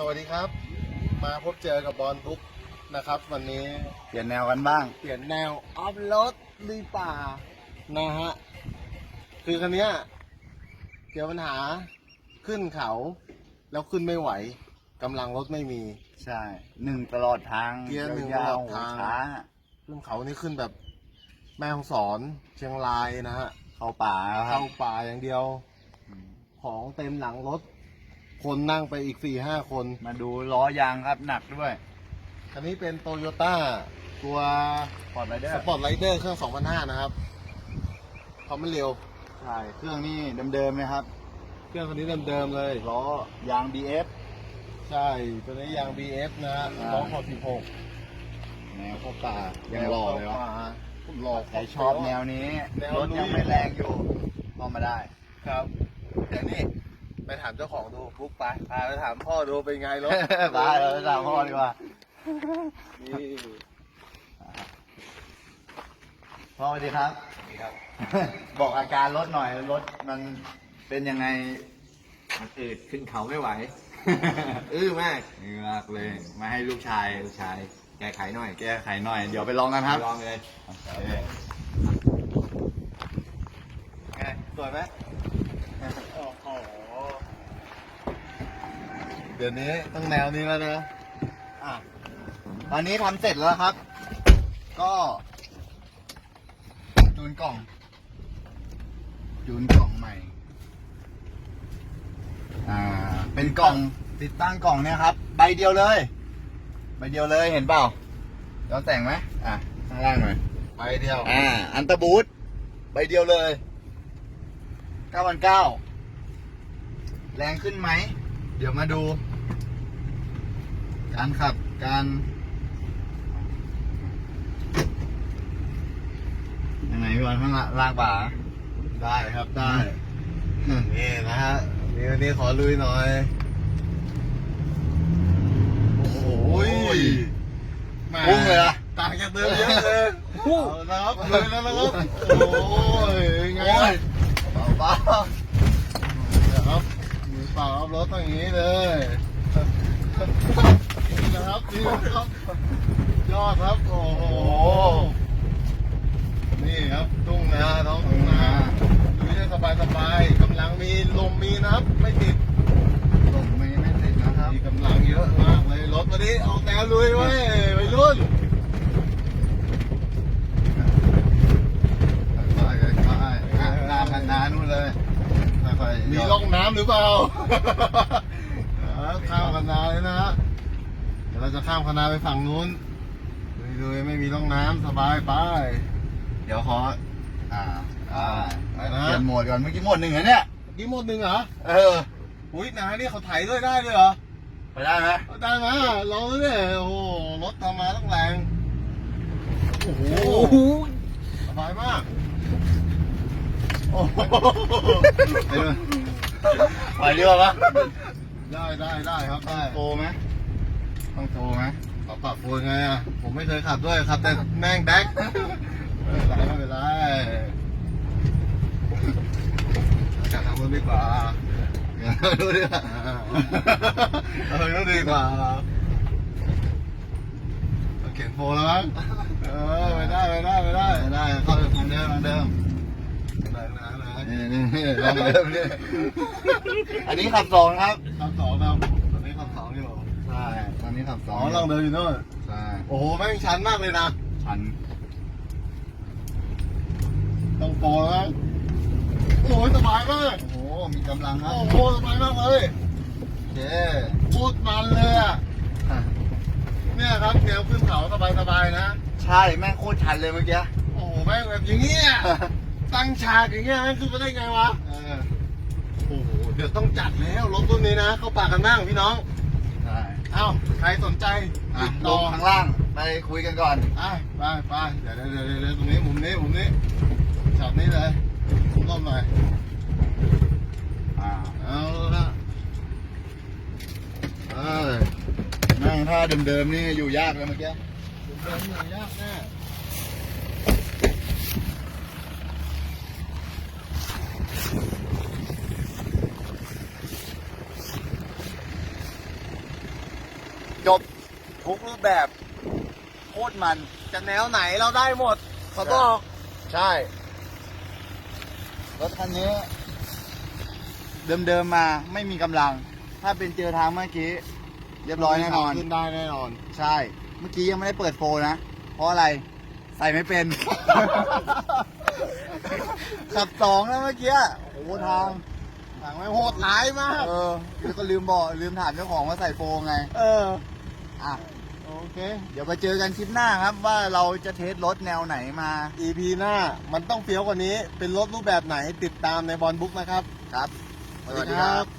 สวัสดีครับ มาพบเจอกับบอลบุ๊กนะครับ วันนี้เปลี่ยนแนวกันบ้าง เปลี่ยนแนวออฟโรดลุยป่านะฮะ คือคันเนี้ยเจอปัญหาขึ้นเขา แล้วขึ้นไม่ไหวกำลังรถไม่มี ใช่หนึ่งตลอดทางเกียร์หนึ่งยาวตลอดทาง ช้าขึ้นเขานี่ขึ้นแบบแม่ฮ่องสอนเชียงรายนะฮะ เข้าป่าครัเข้าบป่าอย่างเดียว ของเต็มหลังรถ คนนั่งไปอีกสี่ห้าคน มาดูล้อยางครับหนักด้วย คันนี้เป็นโตโยต้าตัวปลอดไรเดอสร์ปอร์ตไรเดอร์เครื่อง2,500นะครับเขาไม่เร็ว ใช่เครื่องนี่เดิมๆนะครับ เครื่องคันนี้เดิมๆเลย ล้อยาง BF ใช่ ตัวนี้ยาง BF นะฮะอ่า ล้อขอบ16แนวเข้าป่ายังหล่อเลยวะหล่อ ใครชอบแนวนี้แนวรถลุย ยังไม่แรงอยู่เข้ามาได้ ครับ แต่นี่ ไปถามเจ้าของดูปุ๊กไปพาไปถามพ่อดูเป็นไงรถ ไปเราไปถามพ่อดีกว่า นี่พ่อสวัสดีครับ บอกอาการรถหน่อยรถมันเป็นยังไงมันอืดขึ้นเขาไม่ไหว อื้อมากนี่มากเลย มาให้ลูกชายลูกชาย แก้ไขหน่อยแก้ไขหน่อย เดี๋ยวไปลองกันครับลองเลยโอเคไงสวยไหม โอ้โห เดี๋ยวนี้ต้องแนวนี้แล้วนะอะตอนนี้ทำเสร็จแล้วครับ ก็จูนกล่องจูนกล่องใหม่ อ่า เป็นกล่องติดตั้งกล่องเนี่ยครับ ใบเดียวเลย ใบเดียวเลยเห็นเปล่าย้อนแสงไหมอะข้างล่างหน่อยไปเดียว อ่า อันตะบูทใบเดียวเลย9 9 0 0แรงขึ้นไหม เดี๋ยวมาดู การขับการยังไงพี่บอลข้างล่างบ่าได้ครับได้ นี่นะฮะนี่วันนี้ขอลุยหน่อย โอ้โหแหม่พุ่งเลยอะต่างจากเดิมเยอะเลยเอาละครับลุยแล้วนะครับ โอ้ยไงโอ้ยเบาเดี๋ยวครับมือ เปล่าครับรถต้องอย่างนี้เลยนี่นะครับนี่นะครับยอดครับโอ้โหนี่ครับทุ่งนาท้องทุ่งนาลุยได้สบายสบายๆกำลังมีลมมีนะครับ ไม่ติดลงไม่ไม่ติดนะครับมีกำลังเยอะมากเลยรถวันนี้เอาแนวลุยไว้ยวัยรุ่นค่อยๆค่อยๆอะตามกันนานู่นเลย มีย่อร่องน้ำหรือเปล่าอ่าข้ามคณาเลยนะฮะเดี๋ยวเราจะข้ามคณาไปฝั่งนู้นลุยๆไม่มีร่องน้ำสบายไป เดี๋ยวขอ อ่า อ่าไปนะเปลี่ยนโหมดก่อนเมื่อกี้โหมดหนึ่งเหรอเนี่ยกี่หมดหนึ่งเหรอ เออ อุ้ยนานี่เขาไถด้วยได้ด้วยเหรอ ไปได้ไหมได้ไหมลองดูดิโอ้โหรถทำมาต้องแรง โอ้โห สบายมากโอ้โหไปดูไปดีกว่าปะได้ได้ได้ครับได้โตไหมต้องโตไหมปรับปรับโวยไงอะผมไม่เคยขับด้วยขับแต่แม่งแดกไม่เป็นไรไม่เป็นไรจะทำมันดีกว่าดูดิเออก็ดีกว่าเอาเขียนโฟแล้วมั้งเออไปได้ไปได้ไปได้ได้ได้เข้าทางเดิมทางเดิมได้ นะนะนี่นี่นี่ทางเดิมนี่อันนี้ขับสองครับ ขับสองครับตอนนี้ขับสองอยู่ใช่ตอนนี้ขับสอ๋อองลองเดินอยู่โน่นใช่โอ้โหแม่งชันมากเลยนะ ชันต้องโปรแล้วมั้งโอ้โหสบายมากโอ้โหมีกำลังครับโอ้โหสบายมากเลยโอเคโคตรมันเลยอะเนี่ยครับแนวขึ้นเขาสบายๆนะ ใช่แม่งโคตรชันเลยเมื่อกี้ โอ้โหแม่งแบบอย่างเงี้ย ตั้งฉากอย่างเงี้ยแม่งขึ้นมาได้ไงวะเออโอ้โหเดี๋ยวต้องจัดแล้วรถรุ่นนี้นะเข้าป่ากันบ้างพี่น้องใช่เอ้าใครสนใจอะติดลต่องข้างล่างไปคุยกันก่อน ไปไปไปเดี๋ยวเดี๋ยวเดี๋ยวเดี๋ยวตรงนี้มุมนี้มุมนี้ช็อตนี้เลยรอบหน่อยอ่าเอาละเออแม่งถ้าเดิมๆนี่อยู่ยากเลยเมื่อกี้เดินหน่อยยากแน่ จบทุกรูปแบบโคตรมันจะแนวไหนเราได้หมดเขาบอกใช่รถคันนี้ เดิมๆมาไม่มีกำลัง ถ้าเป็นเจอทางเมื่อกี้ เรียบร้อยแน่นอน ขึ้นได้แน่นอน ใช่ เมื่อกี้ยังไม่ได้เปิดโฟร์นะ เพราะอะไรใส่ไม่เป็น ขับสองแล้วเมื่อกี้โอ้โหทางทางไม่โหดร้ายมาก เออแล้วก็ลืมบอกลืมถามเจ้าของว่าใส่โฟร์ไง เออ อะโอเค เดี๋ยวมาเจอกันคลิปหน้าครับว่าเราจะเทสรถแนวไหนมา EP หน้ามันต้องเฟี้ยวกว่านี้ เป็นรถรูปแบบไหนติดตามในบอลบุ๊กนะครับ ครับ สวัสดีครับ